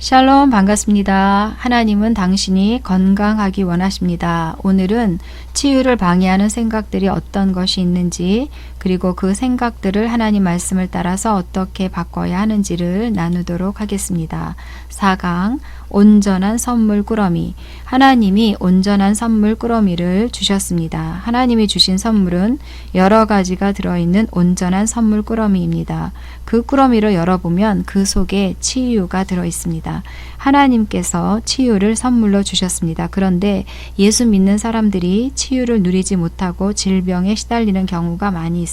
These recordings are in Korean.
샬롬 반갑습니다. 하나님은 당신이 건강하기 원하십니다. 오늘은 치유를 방해하는 생각들이 어떤 것이 있는지 그리고 그 생각들을 하나님 말씀을 따라서 어떻게 바꿔야 하는지를 나누도록 하겠습니다. 4강 온전한 선물 꾸러미 하나님이 온전한 선물 꾸러미를 주셨습니다. 하나님이 주신 선물은 여러 가지가 들어있는 온전한 선물 꾸러미입니다. 그 꾸러미를 열어보면 그 속에 치유가 들어 있습니다. 하나님께서 치유를 선물로 주셨습니다. 그런데 예수 믿는 사람들이 치유를 누리지 못하고 질병에 시달리는 경우가 많이 있습니다.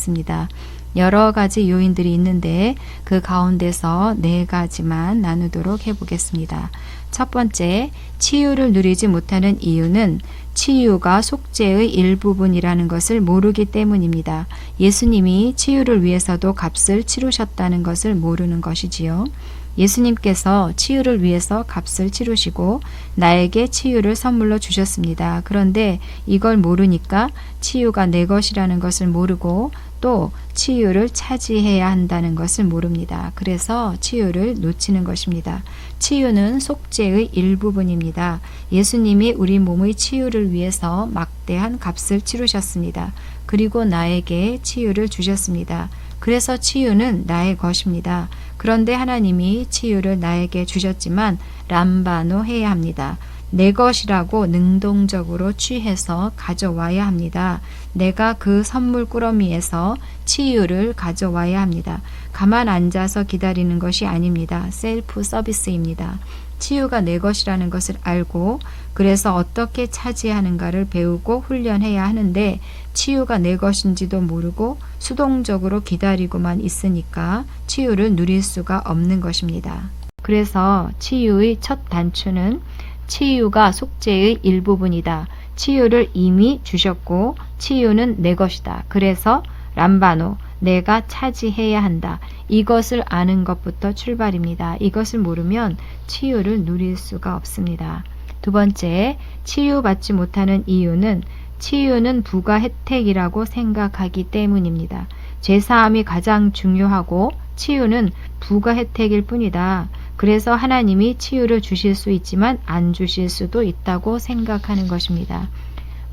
여러 가지 요인들이 있는데 그 가운데서 네 가지만 나누도록 해보겠습니다. 첫 번째, 치유를 누리지 못하는 이유는 치유가 속죄의 일부분이라는 것을 모르기 때문입니다. 예수님이 치유를 위해서도 값을 치르셨다는 것을 모르는 것이지요. 예수님께서 치유를 위해서 값을 치르시고 나에게 치유를 선물로 주셨습니다. 그런데 이걸 모르니까 치유가 내 것이라는 것을 모르고 또 치유를 차지해야 한다는 것을 모릅니다. 그래서 치유를 놓치는 것입니다. 치유는 속죄의 일부분입니다. 예수님이 우리 몸의 치유를 위해서 막대한 값을 치르셨습니다. 그리고 나에게 치유를 주셨습니다. 그래서 치유는 나의 것입니다. 그런데 하나님이 치유를 나에게 주셨지만 람바노 해야 합니다. 내 것이라고 능동적으로 취해서 가져와야 합니다. 내가 그 선물 꾸러미에서 치유를 가져와야 합니다. 가만 앉아서 기다리는 것이 아닙니다. 셀프 서비스입니다. 치유가 내 것이라는 것을 알고 그래서 어떻게 차지하는가를 배우고 훈련해야 하는데 치유가 내 것인지도 모르고 수동적으로 기다리고만 있으니까 치유를 누릴 수가 없는 것입니다. 그래서 치유의 첫 단추는 치유가 속죄의 일부분이다. 치유를 이미 주셨고 치유는 내 것이다. 그래서 람바노 내가 차지해야 한다. 이것을 아는 것부터 출발입니다. 이것을 모르면 치유를 누릴 수가 없습니다. 두 번째, 치유받지 못하는 이유는 치유는 부가 혜택이라고 생각하기 때문입니다. 죄사함이 가장 중요하고 치유는 부가 혜택일 뿐이다. 그래서 하나님이 치유를 주실 수 있지만 안 주실 수도 있다고 생각하는 것입니다.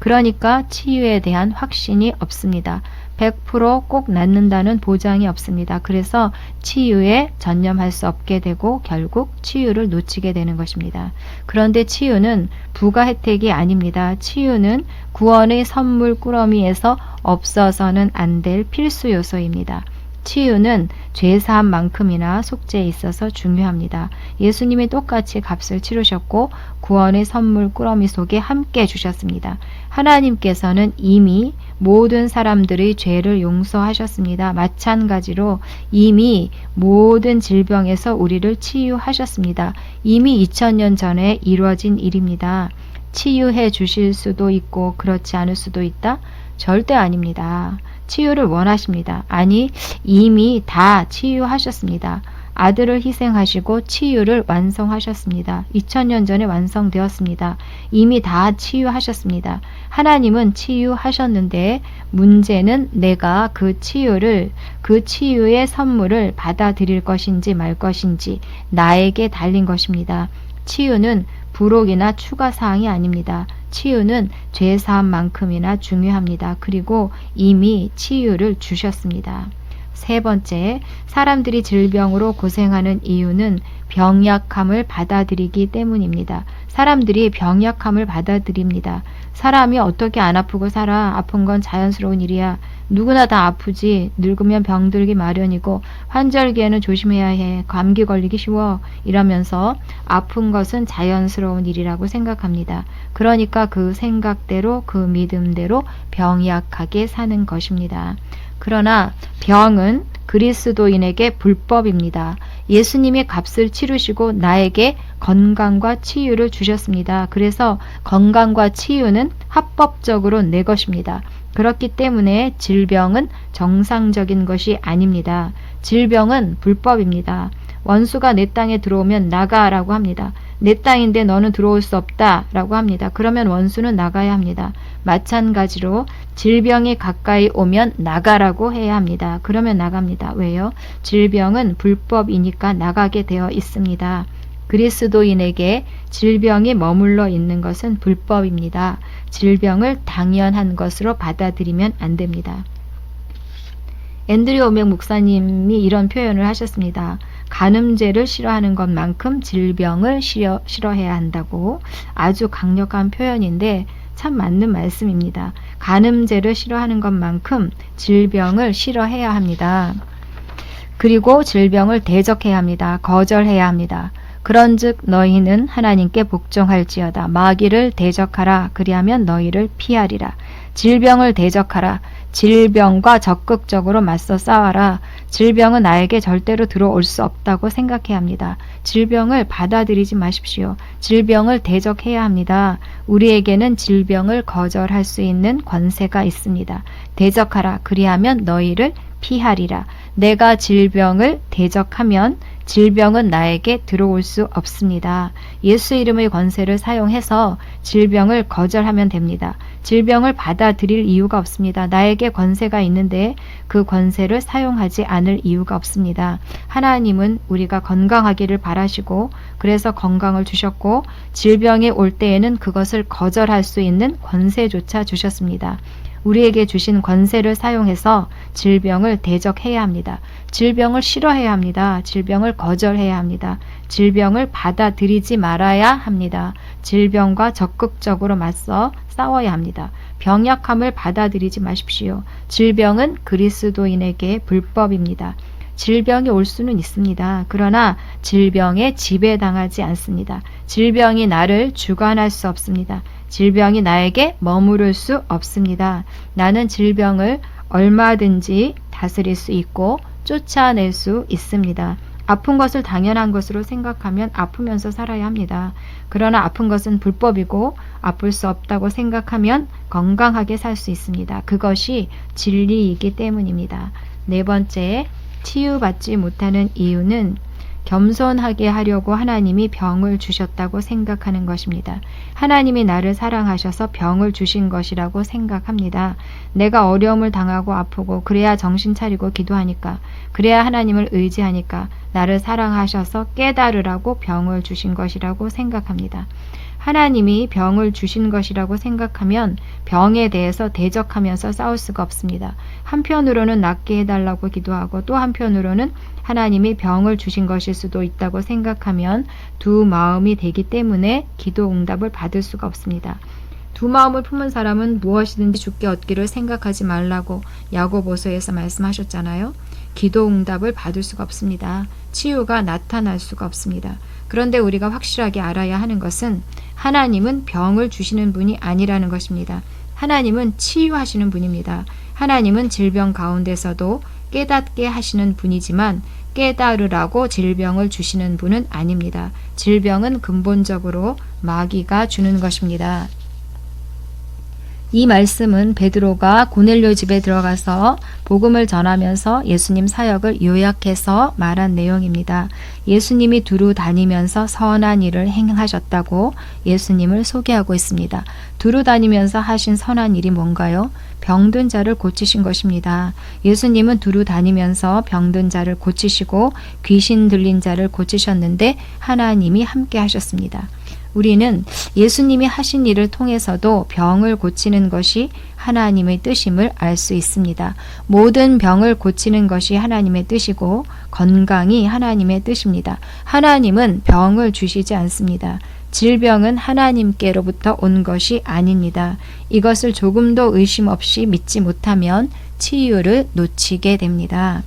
그러니까 치유에 대한 확신이 없습니다. 100%꼭 낫는다는 보장이 없습니다. 그래서 치유에 전념할 수 없게 되고 결국 치유를 놓치게 되는 것입니다. 그런데 치유는 부가 혜택이 아닙니다. 치유는 구원의 선물 꾸러미에서 없어서는 안 될 필수 요소입니다. 치유는 죄사함 만큼이나 속죄에 있어서 중요합니다. 예수님이 똑같이 값을 치르셨고 구원의 선물 꾸러미 속에 함께 주셨습니다. 하나님께서는 이미 모든 사람들의 죄를 용서하셨습니다. 마찬가지로 이미 모든 질병에서 우리를 치유하셨습니다. 이미 2000년 전에 이루어진 일입니다. 치유해 주실 수도 있고 그렇지 않을 수도 있다? 절대 아닙니다. 치유를 원하십니다. 아니, 이미 다 치유하셨습니다. 아들을 희생하시고 치유를 완성하셨습니다. 2000년 전에 완성되었습니다. 이미 다 치유하셨습니다. 하나님은 치유하셨는데 문제는 내가 그 치유를 그 치유의 선물을 받아들일 것인지 말 것인지 나에게 달린 것입니다. 치유는 부록이나 추가 사항이 아닙니다. 치유는 죄 사함만큼이나 중요합니다. 그리고 이미 치유를 주셨습니다. 세 번째, 사람들이 질병으로 고생하는 이유는 병약함을 받아들이기 때문입니다. 사람들이 병약함을 받아들입니다. 사람이 어떻게 안 아프고 살아? 아픈 건 자연스러운 일이야. 누구나 다 아프지. 늙으면 병들기 마련이고 환절기에는 조심해야 해. 감기 걸리기 쉬워. 이러면서 아픈 것은 자연스러운 일이라고 생각합니다. 그러니까 그 생각대로 그 믿음대로 병약하게 사는 것입니다. 그러나 병은 그리스도인에게 불법입니다. 예수님이 값을 치르시고 나에게 건강과 치유를 주셨습니다. 그래서 건강과 치유는 합법적으로 내 것입니다. 그렇기 때문에 질병은 정상적인 것이 아닙니다. 질병은 불법입니다. 원수가 내 땅에 들어오면 나가라고 합니다. 내 땅인데 너는 들어올 수 없다 라고 합니다. 그러면 원수는 나가야 합니다. 마찬가지로 질병이 가까이 오면 나가라고 해야 합니다. 그러면 나갑니다. 왜요? 질병은 불법이니까 나가게 되어 있습니다. 그리스도인에게 질병이 머물러 있는 것은 불법입니다. 질병을 당연한 것으로 받아들이면 안 됩니다. 앤드류 오맥 목사님이 이런 표현을 하셨습니다. 간음죄를 싫어하는 것만큼 질병을 싫어, 싫어해야 한다고 아주 강력한 표현인데 참 맞는 말씀입니다. 간음죄를 싫어하는 것만큼 질병을 싫어해야 합니다. 그리고 질병을 대적해야 합니다. 거절해야 합니다. 그런즉 너희는 하나님께 복종할지어다. 마귀를 대적하라. 그리하면 너희를 피하리라. 질병을 대적하라. 질병과 적극적으로 맞서 싸워라. 질병은 나에게 절대로 들어올 수 없다고 생각해야 합니다. 질병을 받아들이지 마십시오. 질병을 대적해야 합니다. 우리에게는 질병을 거절할 수 있는 권세가 있습니다. 대적하라. 그리하면 너희를 피하리라. 내가 질병을 대적하면 질병은 나에게 들어올 수 없습니다. 예수 이름의 권세를 사용해서 질병을 거절하면 됩니다. 질병을 받아들일 이유가 없습니다. 나에게 권세가 있는데 그 권세를 사용하지 않을 이유가 없습니다. 하나님은 우리가 건강하기를 바라시고 그래서 건강을 주셨고 질병이 올 때에는 그것을 거절할 수 있는 권세조차 주셨습니다. 우리에게 주신 권세를 사용해서 질병을 대적해야 합니다. 질병을 싫어해야 합니다. 질병을 거절해야 합니다. 질병을 받아들이지 말아야 합니다. 질병과 적극적으로 맞서 싸워야 합니다. 병약함을 받아들이지 마십시오. 질병은 그리스도인에게 불법입니다. 질병이 올 수는 있습니다. 그러나 질병에 지배당하지 않습니다. 질병이 나를 주관할 수 없습니다. 질병이 나에게 머무를 수 없습니다. 나는 질병을 얼마든지 다스릴 수 있고 쫓아낼 수 있습니다. 아픈 것을 당연한 것으로 생각하면 아프면서 살아야 합니다. 그러나 아픈 것은 불법이고 아플 수 없다고 생각하면 건강하게 살 수 있습니다. 그것이 진리이기 때문입니다. 네 번째, 치유받지 못하는 이유는 겸손하게 하려고 하나님이 병을 주셨다고 생각하는 것입니다. 하나님이 나를 사랑하셔서 병을 주신 것이라고 생각합니다. 내가 어려움을 당하고 아프고 그래야 정신 차리고 기도하니까 그래야 하나님을 의지하니까 나를 사랑하셔서 깨달으라고 병을 주신 것이라고 생각합니다. 하나님이 병을 주신 것이라고 생각하면 병에 대해서 대적하면서 싸울 수가 없습니다. 한편으로는 낫게 해달라고 기도하고 또 한편으로는 하나님이 병을 주신 것일 수도 있다고 생각하면 두 마음이 되기 때문에 기도 응답을 받을 수가 없습니다. 두 마음을 품은 사람은 무엇이든지 죽게 얻기를 생각하지 말라고 야고보서에서 말씀하셨잖아요. 기도 응답을 받을 수가 없습니다. 치유가 나타날 수가 없습니다. 그런데 우리가 확실하게 알아야 하는 것은 하나님은 병을 주시는 분이 아니라는 것입니다. 하나님은 치유하시는 분입니다. 하나님은 질병 가운데서도 깨닫게 하시는 분이지만 깨달으라고 질병을 주시는 분은 아닙니다. 질병은 근본적으로 마귀가 주는 것입니다. 이 말씀은 베드로가 고넬료 집에 들어가서 복음을 전하면서 예수님 사역을 요약해서 말한 내용입니다. 예수님이 두루 다니면서 선한 일을 행하셨다고 예수님을 소개하고 있습니다. 두루 다니면서 하신 선한 일이 뭔가요? 병든 자를 고치신 것입니다. 예수님은 두루 다니면서 병든 자를 고치시고 귀신 들린 자를 고치셨는데 하나님이 함께 하셨습니다. 우리는 예수님이 하신 일을 통해서도 병을 고치는 것이 하나님의 뜻임을 알 수 있습니다. 모든 병을 고치는 것이 하나님의 뜻이고 건강이 하나님의 뜻입니다. 하나님은 병을 주시지 않습니다. 질병은 하나님께로부터 온 것이 아닙니다. 이것을 조금도 의심 없이 믿지 못하면 치유를 놓치게 됩니다.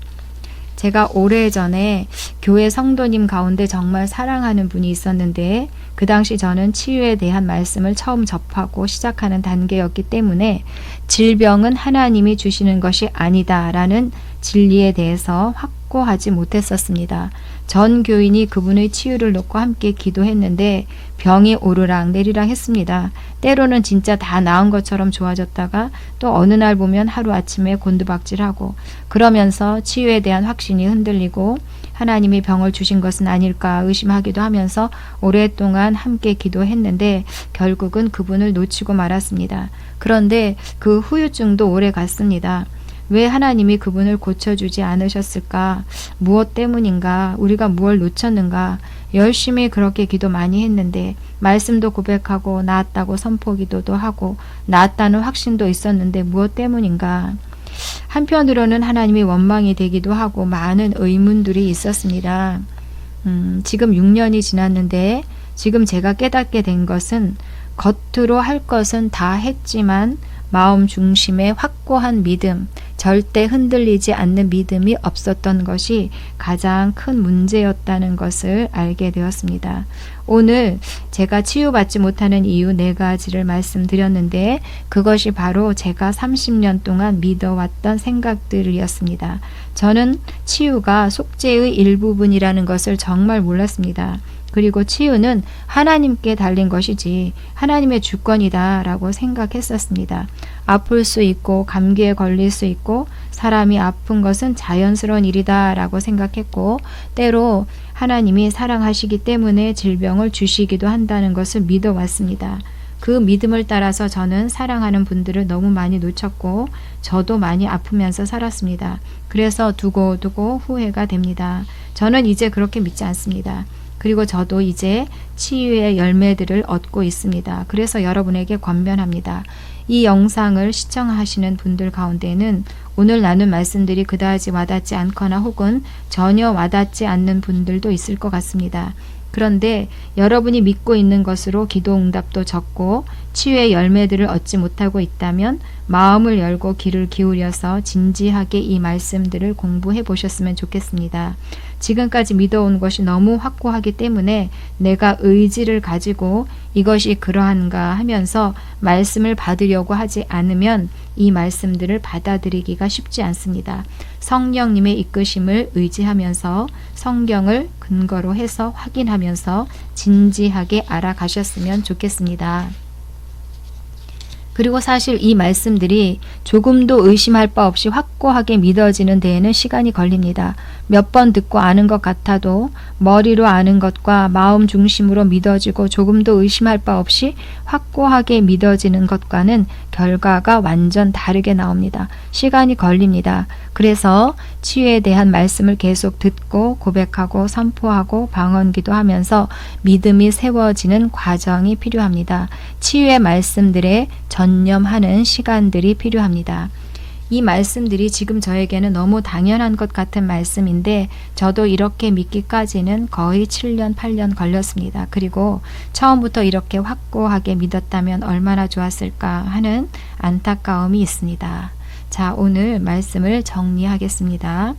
제가 오래전에 교회 성도님 가운데 정말 사랑하는 분이 있었는데 그 당시 저는 치유에 대한 말씀을 처음 접하고 시작하는 단계였기 때문에 질병은 하나님이 주시는 것이 아니다라는 진리에 대해서 확 고하지 못했었습니다. 전 교인이 그분의 치유를 놓고 함께 기도했는데 병이 오르락 내리락 했습니다. 때로는 진짜 다 나은 것처럼 좋아졌다가 또 어느 날 보면 하루아침에 곤두박질하고 그러면서 치유에 대한 확신이 흔들리고 하나님이 병을 주신 것은 아닐까 의심하기도 하면서 오랫동안 함께 기도했는데 결국은 그분을 놓치고 말았습니다. 그런데 그 후유증도 오래 갔습니다. 왜 하나님이 그분을 고쳐주지 않으셨을까? 무엇 때문인가? 우리가 무엇 놓쳤는가? 열심히 그렇게 기도 많이 했는데, 말씀도 고백하고, 나았다고 선포 기도도 하고, 나았다는 확신도 있었는데, 무엇 때문인가? 한편으로는 하나님이 원망이 되기도 하고, 많은 의문들이 있었습니다. 음, 지금 6년이 지났는데, 지금 제가 깨닫게 된 것은, 겉으로 할 것은 다 했지만, 마음 중심에 확고한 믿음, 절대 흔들리지 않는 믿음이 없었던 것이 가장 큰 문제였다는 것을 알게 되었습니다. 오늘 제가 치유받지 못하는 이유 네 가지를 말씀드렸는데 그것이 바로 제가 30년 동안 믿어왔던 생각들이었습니다. 저는 치유가 속죄의 일부분이라는 것을 정말 몰랐습니다. 그리고 치유는 하나님께 달린 것이지 하나님의 주권이다라고 생각했었습니다. 아플 수 있고 감기에 걸릴 수 있고 사람이 아픈 것은 자연스러운 일이다라고 생각했고 때로 하나님이 사랑하시기 때문에 질병을 주시기도 한다는 것을 믿어왔습니다. 그 믿음을 따라서 저는 사랑하는 분들을 너무 많이 놓쳤고 저도 많이 아프면서 살았습니다. 그래서 두고두고 후회가 됩니다. 저는 이제 그렇게 믿지 않습니다. 그리고 저도 이제 치유의 열매들을 얻고 있습니다. 그래서 여러분에게 권면합니다. 이 영상을 시청하시는 분들 가운데는 오늘 나눈 말씀들이 그다지 와닿지 않거나 혹은 전혀 와닿지 않는 분들도 있을 것 같습니다. 그런데 여러분이 믿고 있는 것으로 기도 응답도 적고 치유의 열매들을 얻지 못하고 있다면 마음을 열고 귀를 기울여서 진지하게 이 말씀들을 공부해 보셨으면 좋겠습니다. 지금까지 믿어온 것이 너무 확고하기 때문에 내가 의지를 가지고 이것이 그러한가 하면서 말씀을 받으려고 하지 않으면 이 말씀들을 받아들이기가 쉽지 않습니다. 성령님의 이끄심을 의지하면서 성경을 근거로 해서 확인하면서 진지하게 알아가셨으면 좋겠습니다. 그리고 사실 이 말씀들이 조금도 의심할 바 없이 확고하게 믿어지는 데에는 시간이 걸립니다. 몇 번 듣고 아는 것 같아도 머리로 아는 것과 마음 중심으로 믿어지고 조금도 의심할 바 없이 확고하게 믿어지는 것과는 결과가 완전 다르게 나옵니다. 시간이 걸립니다. 그래서 치유에 대한 말씀을 계속 듣고 고백하고 선포하고 방언기도 하면서 믿음이 세워지는 과정이 필요합니다. 치유의 말씀들에 전념하는 시간들이 필요합니다. 이 말씀들이 지금 저에게는 너무 당연한 것 같은 말씀인데 저도 이렇게 믿기까지는 거의 7년, 8년 걸렸습니다. 그리고 처음부터 이렇게 확고하게 믿었다면 얼마나 좋았을까 하는 안타까움이 있습니다. 자, 오늘 말씀을 정리하겠습니다.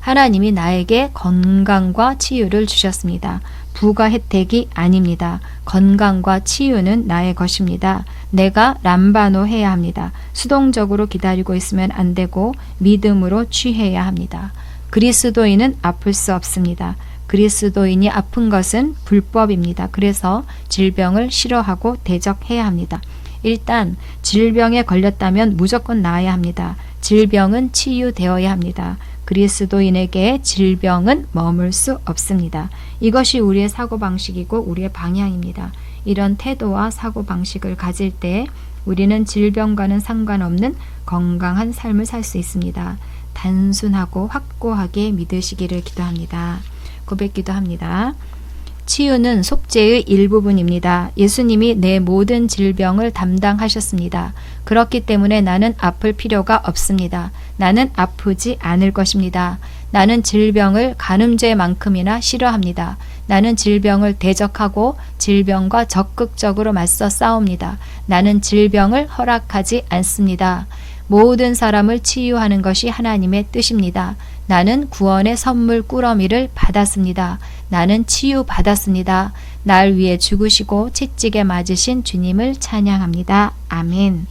하나님이 나에게 건강과 치유를 주셨습니다. 부가 혜택이 아닙니다. 건강과 치유는 나의 것입니다. 내가 람바노 해야 합니다. 수동적으로 기다리고 있으면 안 되고 믿음으로 취해야 합니다. 그리스도인은 아플 수 없습니다. 그리스도인이 아픈 것은 불법입니다. 그래서 질병을 싫어하고 대적해야 합니다. 일단 질병에 걸렸다면 무조건 나아야 합니다. 질병은 치유되어야 합니다. 그리스도인에게 질병은 머물 수 없습니다. 이것이 우리의 사고방식이고 우리의 방향입니다. 이런 태도와 사고방식을 가질 때 우리는 질병과는 상관없는 건강한 삶을 살 수 있습니다. 단순하고 확고하게 믿으시기를 기도합니다. 고백기도 합니다. 치유는 속죄의 일부분입니다. 예수님이 내 모든 질병을 담당하셨습니다. 그렇기 때문에 나는 아플 필요가 없습니다. 나는 아프지 않을 것입니다. 나는 질병을 가늠죄만큼이나 싫어합니다. 나는 질병을 대적하고 질병과 적극적으로 맞서 싸웁니다. 나는 질병을 허락하지 않습니다. 모든 사람을 치유하는 것이 하나님의 뜻입니다. 나는 구원의 선물 꾸러미를 받았습니다. 나는 치유받았습니다. 날 위해 죽으시고 채찍에 맞으신 주님을 찬양합니다. 아멘.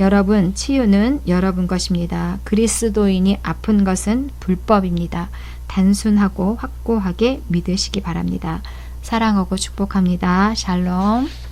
여러분, 치유는 여러분 것입니다. 그리스도인이 아픈 것은 불법입니다. 단순하고 확고하게 믿으시기 바랍니다. 사랑하고 축복합니다. 샬롬.